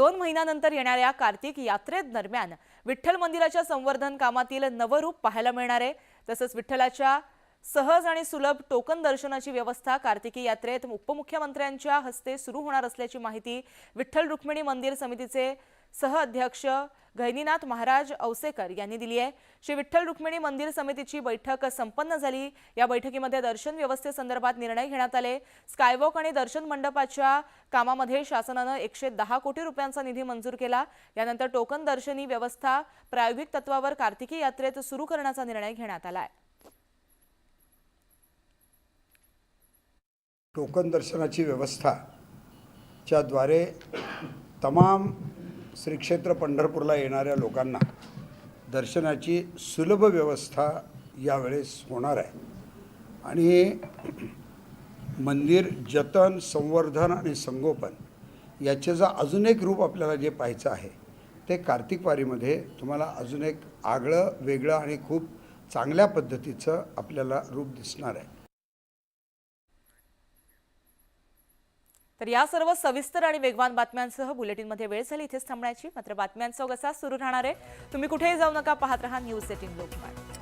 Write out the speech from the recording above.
दोन महिन्यानंतर येणाऱ्या कार्तिक यात्रेदरम्यान विठ्ठल मंदिराच्या संवर्धन कामातील नवरूप पाहायला मिळणार आहे. तसंच विठ्ठलाच्या सहज आणि सुलभ टोकन दर्शनाची व्यवस्था कार्तिकी यात्रेत उपमुख्यमंत्र्यांच्या हस्ते सुरू होणार असल्याची माहिती विठ्ठल रुक्मिणी मंदिर समितीचे सहअध्यक्ष गहिनीनाथ महाराज औसेकर यांनी दिली आहे. श्री विठ्ठल रुक्मिणी मंदिर समितीची बैठक संपन्न झाली. या बैठकीमध्ये दर्शन व्यवस्थेसंदर्भात निर्णय घेण्यात आले. स्कायवॉक आणि दर्शन मंडपाच्या कामामध्ये शासनानं एकशे दहा कोटी रुपयांचा निधी मंजूर केला. यानंतर टोकन दर्शनी व्यवस्था प्रायोगिक तत्वावर कार्तिकी यात्रेत सुरू करण्याचा निर्णय घेण्यात आला आहे. टोकन दर्शनाची व्यवस्था च्याद्वारे तमाम श्रीक्षेत्र पंढरपूरला येणाऱ्या लोकांना दर्शनाची सुलभ व्यवस्था यावेळेस होणार आहे. आणि मंदिर जतन संवर्धन आणि संगोपन याचे जर अजून एक रूप आपल्याला जे पाहायचं आहे ते कार्तिक वारीमध्ये तुम्हाला अजून एक आगळं वेगळं आणि खूप चांगल्या पद्धतीचं आपल्याला रूप दिसणार आहे. तर या सर्व सविस्तर आणि वेगवान बातम्यांसह बुलेटिनमध्ये वेळ झाली. इथेच थांबण्याची मात्र बातम्यांचा कसा सुरू राहणार आहे. तुम्ही कुठेही जाऊ नका. पाहत राहा न्यूज एटीन लोकमत